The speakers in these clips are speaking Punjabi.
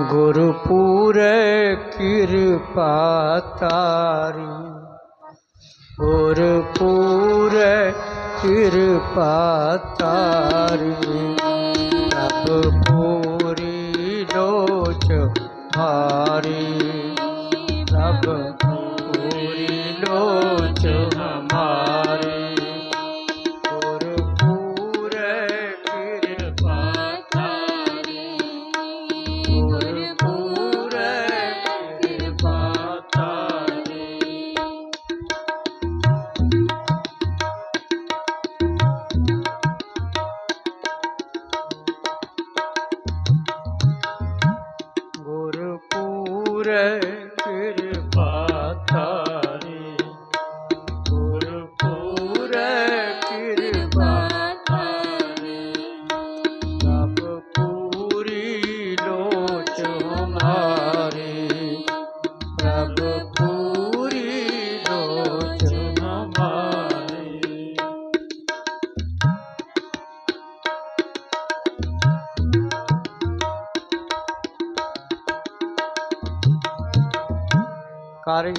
ਗੁਰਪੂਰੇ ਕਿਰਪਾ ਤਾਰੀ। ਗੁਰਪੂਰੇ ਕਿਰਪਾ ਤਾਰੀ। ਪ੍ਰਭ ਪੂਰੀ ਲੋਚ ਹਾਰੀ। ਪ੍ਰਭ ਪੂਰੀ ਲੋਚ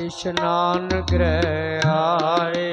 ਇਸ਼ਨਾਨ ਗ੍ਰਹਿ ਆਏ।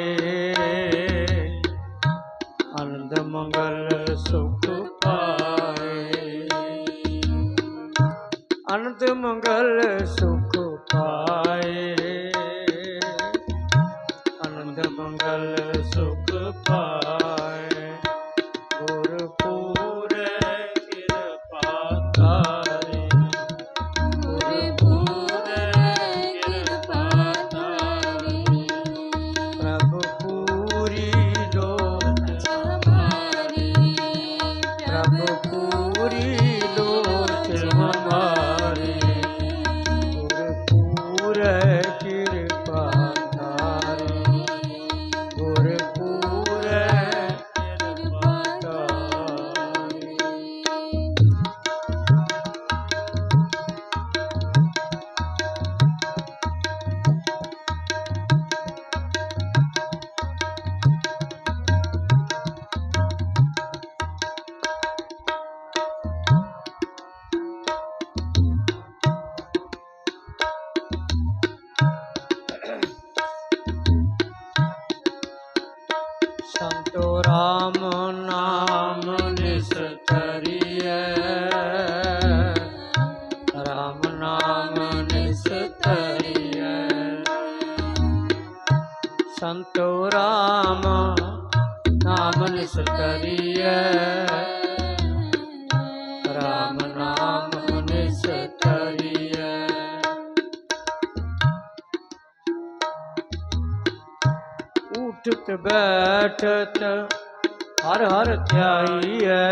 ਸੰਤੋ ਰਾਮ ਨਾਮ ਨਿਸਤਰੀਐ ਰਾਮ ਨਾਮ ਨਿਸਤਰੀਐ ਉਠਤ ਬੈਠਤ ਹਰ ਹਰ ਧਿਆਈਐ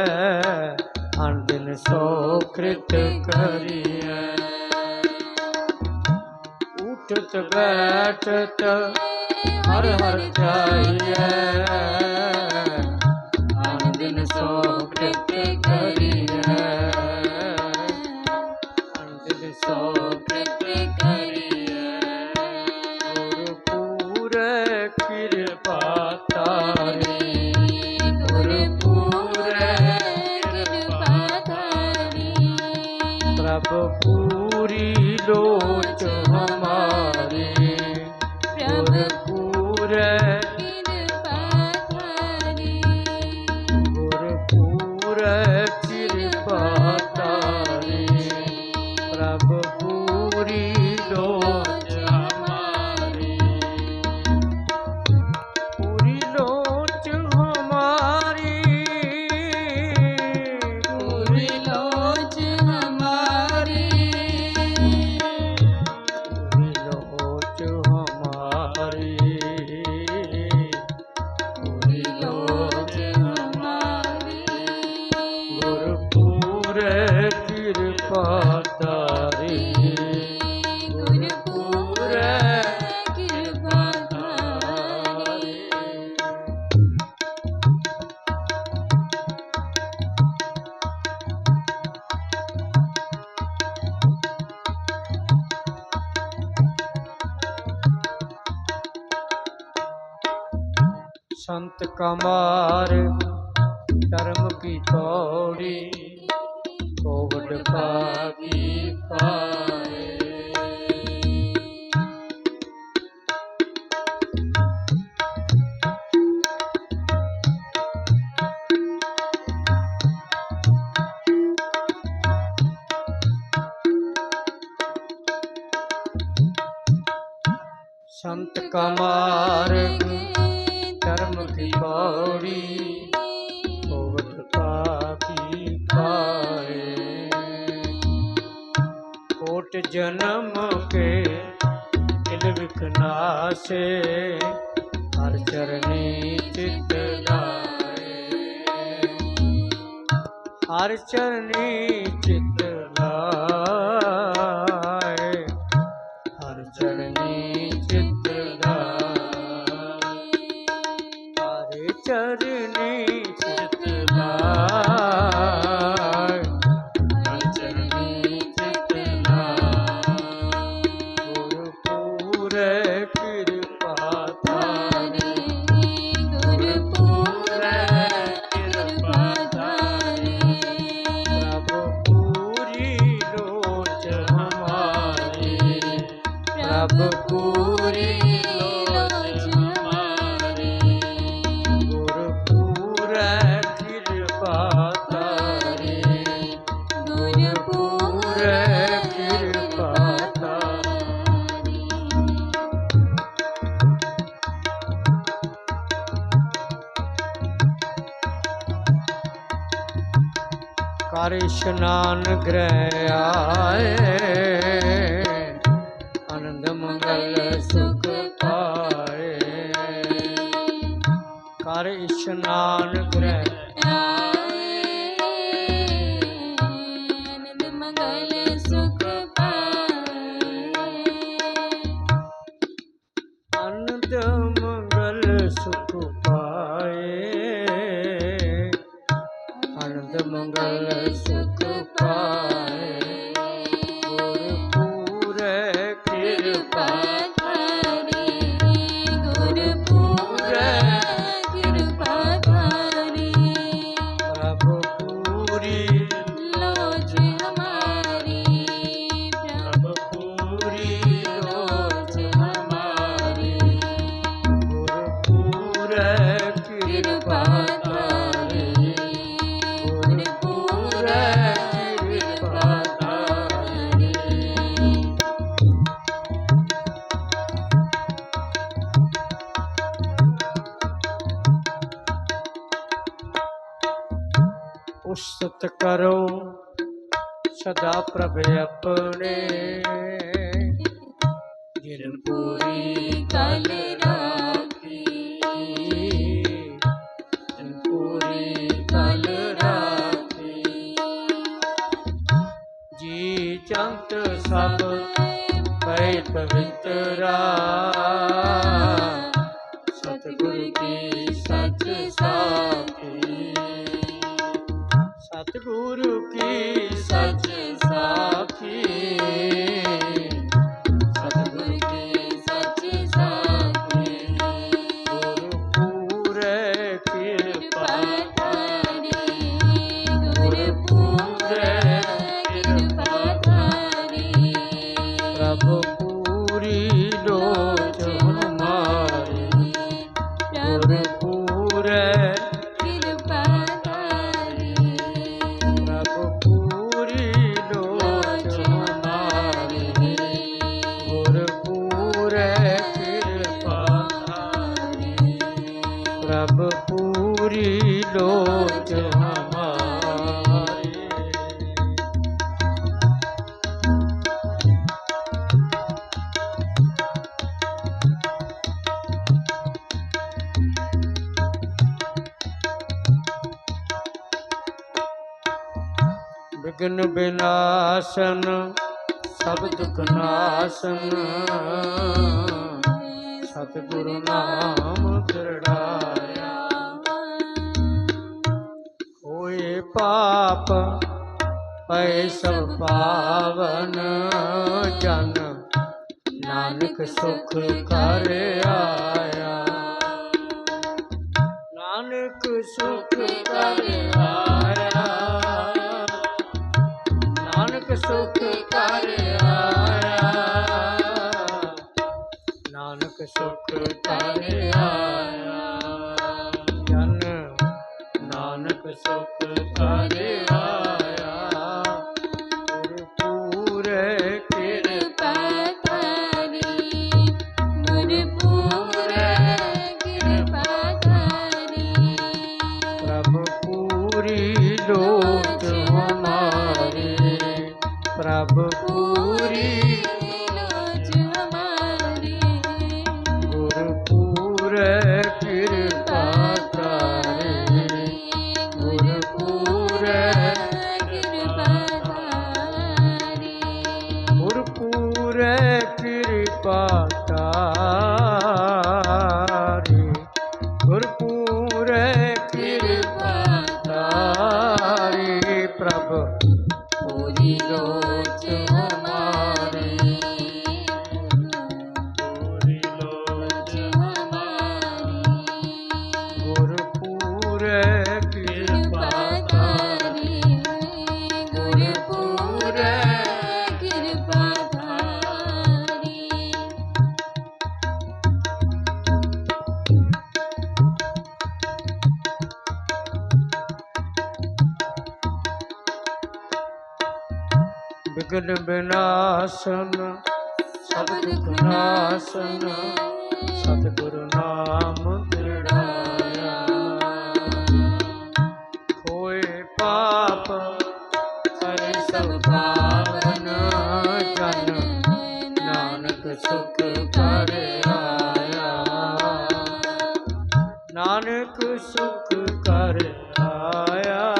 ਅਨ ਦਿਨ ਸੋ ਕ੍ਰਿਤ ਕਰੀਐ। ਉਠਤ ਬੈਠਤ ਹਰ ਹਰ ਧਿਆਈਐ ਅਨ ਦਿਨ ਸੋ ਕ੍ਰਿਤ ਕਰੀਐ ਅਨ ਦਿਨ ਸੋ ਕ੍ਰਿਤ ਕਰੀਐ ਗੁਰਪੂਰੇ ਕਿਰਪਾ ਤਾਰੀ ਗੁਰਪੂਰੇ ਪ੍ਰਭ ਪੂਰੀ ਲੋਚ ਸਤ ਕਮਾਰ ਕਰਮ ਕੀ ਪੌੜੀ जन्म के इल विघनाशे हर चरणी चित लाए हर चरणी ਹਰਿ ਇਸ਼ਨਾਨ ਗ੍ਰਹਿ ਆਏ। ਸੰਤ ਸਭ ਪੈ ਪਵਿੱਤਰਾ ਸਤਿਗੁਰੂ ਕੀ ਸੱਚ ਸਾ रब पूरी लोच हमारी विघ्न विनाशन सब दुख नाशन ਸਤਿਗੁਰੂ ਨਾਮ ਕਰੜਾ ਪਾਪ, ਪਏ ਸਭ ਪਾਵਨ ਜਨ। ਨਾਨਕ ਸੁਖ ਕਰ ਆਇਆ। ਨਾਨਕ ਸੁਖ ਕਰ ਆਇਆ। ਨਾਨਕ ਸੁਖ ਕਰ ਆਇਆ। ਨਾਨਕ ਸੁਖ ਕਰ পুরিল ਨਾਨਕ ਸੁਖ ਕਰ ਆਇਆ।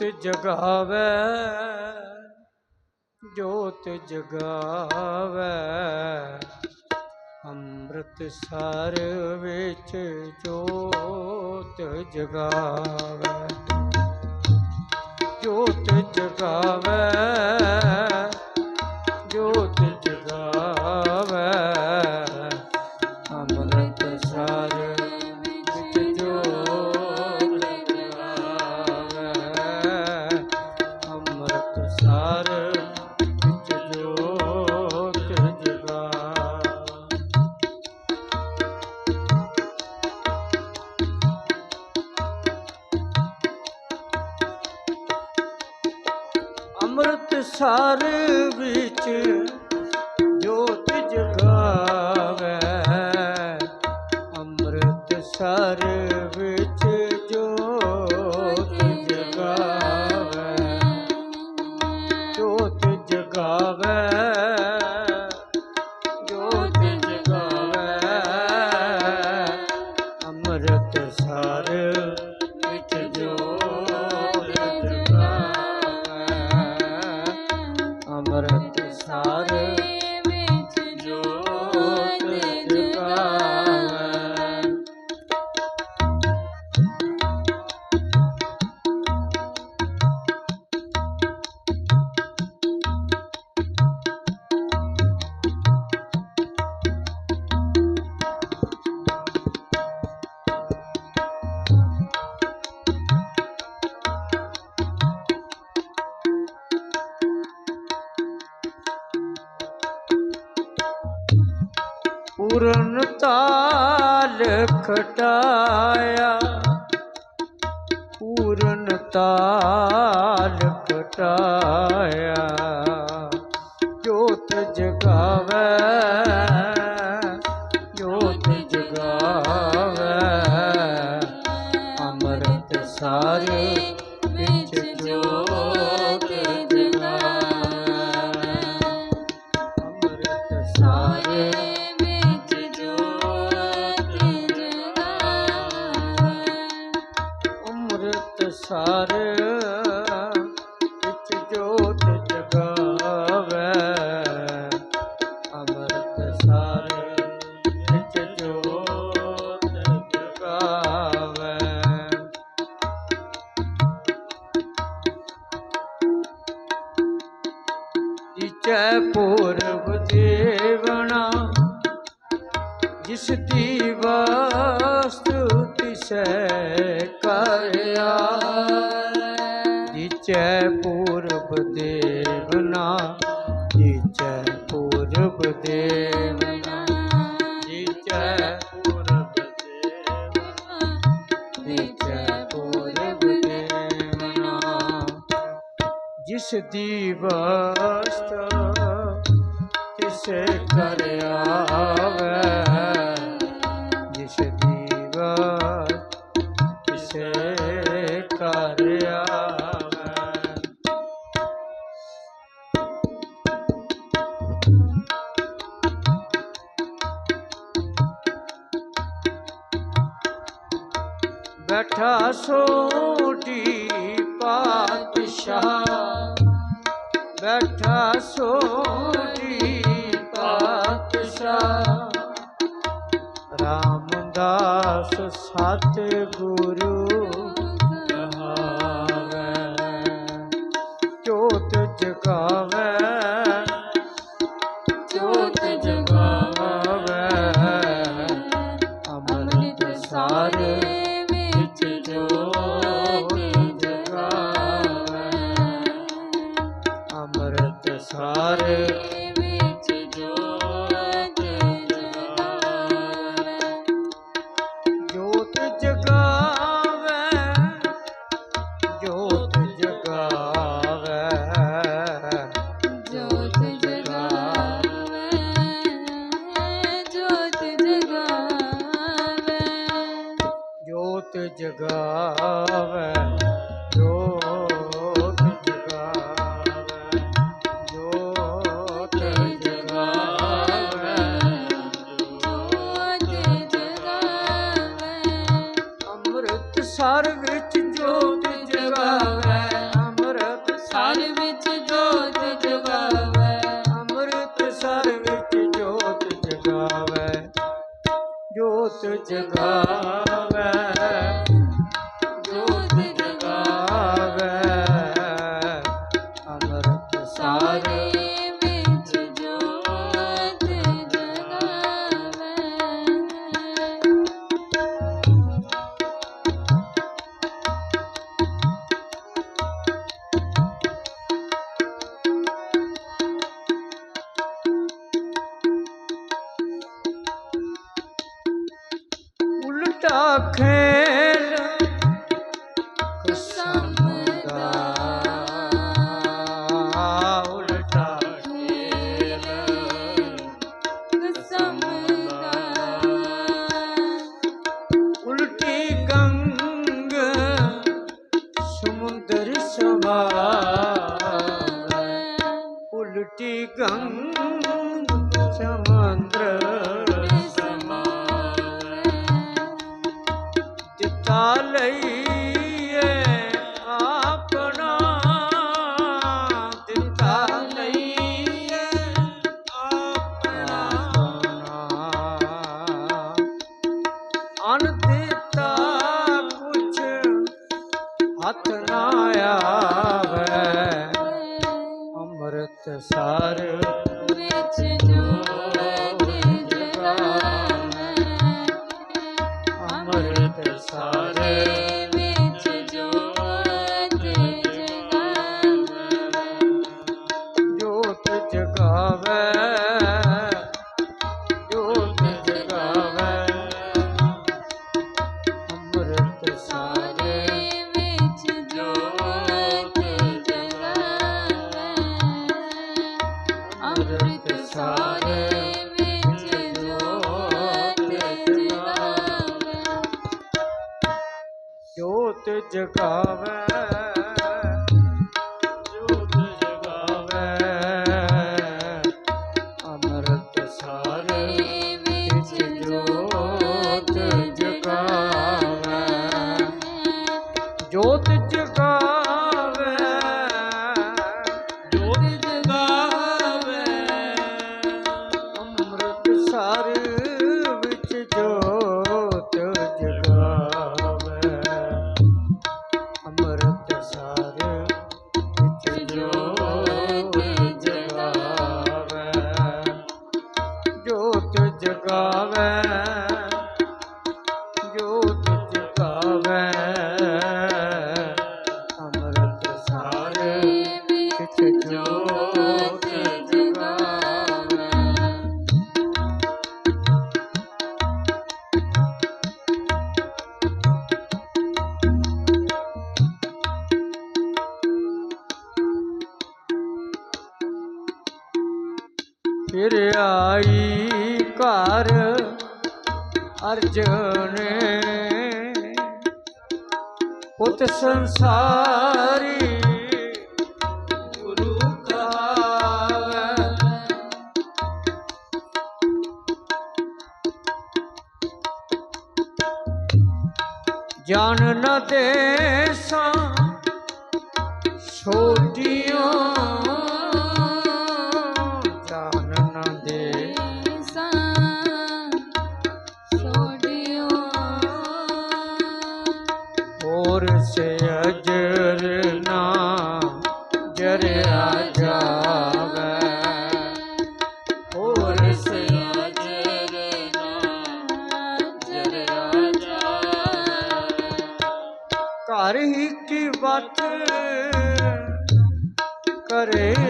ਜੋਤ ਜਗਾਵੇ ਜੋਤ ਜਗਾਵੇ। ਅੰਮ੍ਰਿਤ ਸਰ ਵਿੱਚ ਜੋਤ ਜਗਾਵੇ। ਜੋਤ ਜਗਾਵੇ ਜੋਤ ಸಾಗರ তার ਇਸਦੀ ਵਸਤੂ ਕਰਿਆ। ਜਿਚੈ ਪੂਰਬ ਦੇਵਨਾ, ਜਿਚੈ ਪੂਰਬ ਦੇਵਨਾ, ਜਿਚੈ ਪੂਰਬ ਦੇਵਨਾ, ਜਿਚੈ ਪੂਰਬ ਦੇਵਨਾ। ਜਿਸ ਦੀ ਕਰਿਆ ਵੇ। ਬੈਠਾ ਸੋਢੀ ਪਾਤਸ਼ਾਹ। ਰਾਮਦਾਸ ਸਤ ਗੁਰੂ ਕਹਾਵੇ ਚੋਤ ਜਗਾ ਜੋਤ ਜਗਾਵੇ। তখে ਸੰਸਾਰ ਵਿੱਚ ਆਈ ਘਰ ਅਰਜਨ ਉਤ ਸੰਸਾਰੀ ਗੁਰੂ ਕਾਵੇ। ਜਾਨ ਨ ਦੇਸਾਂ ਛੋਟੀਆਂ করে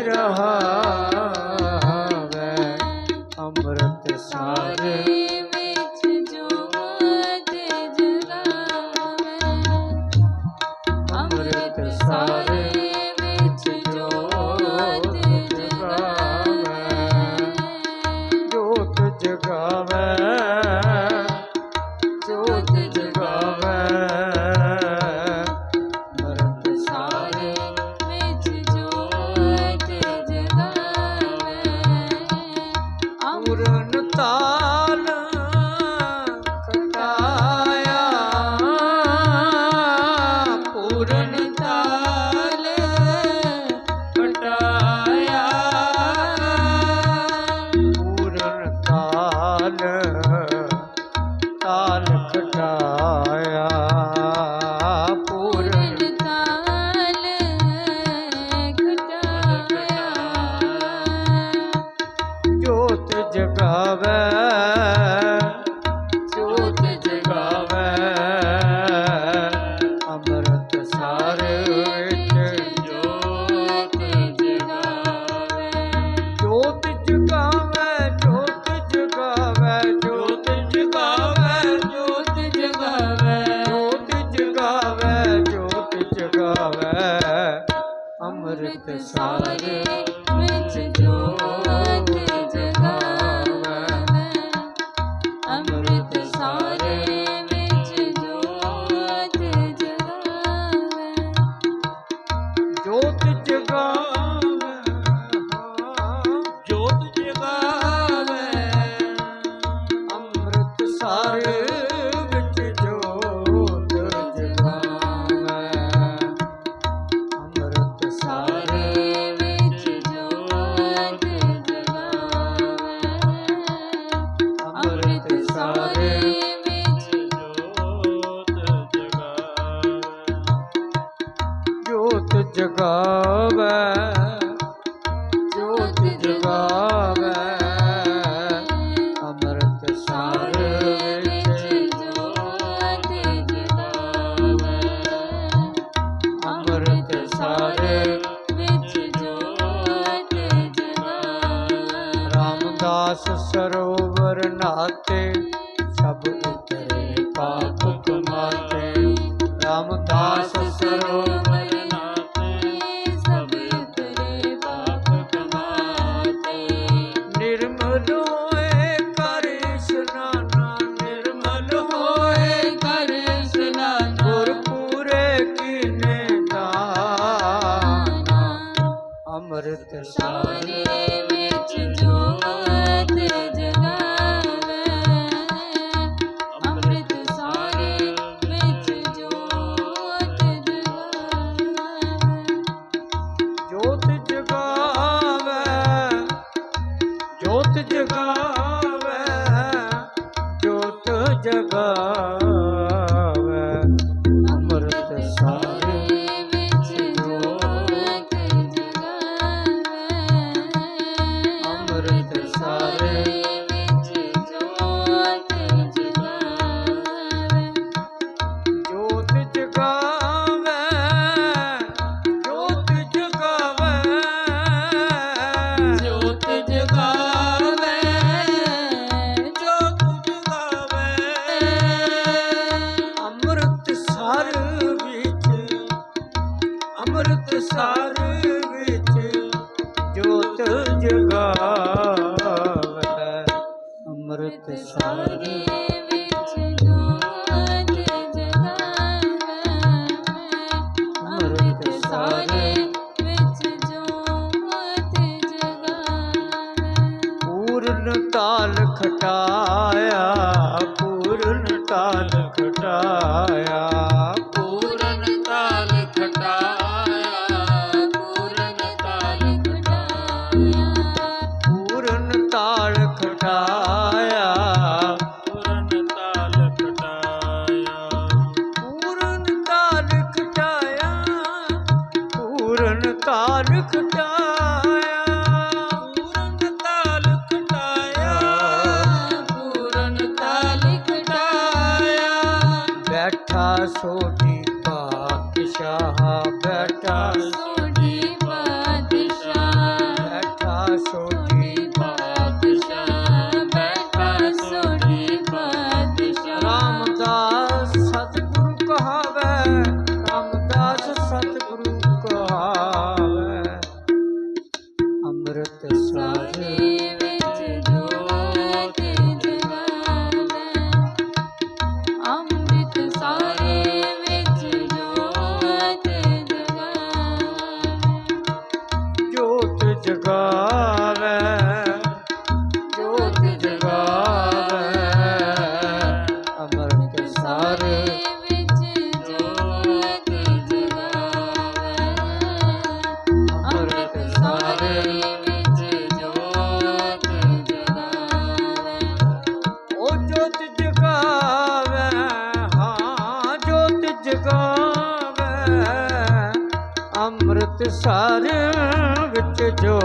to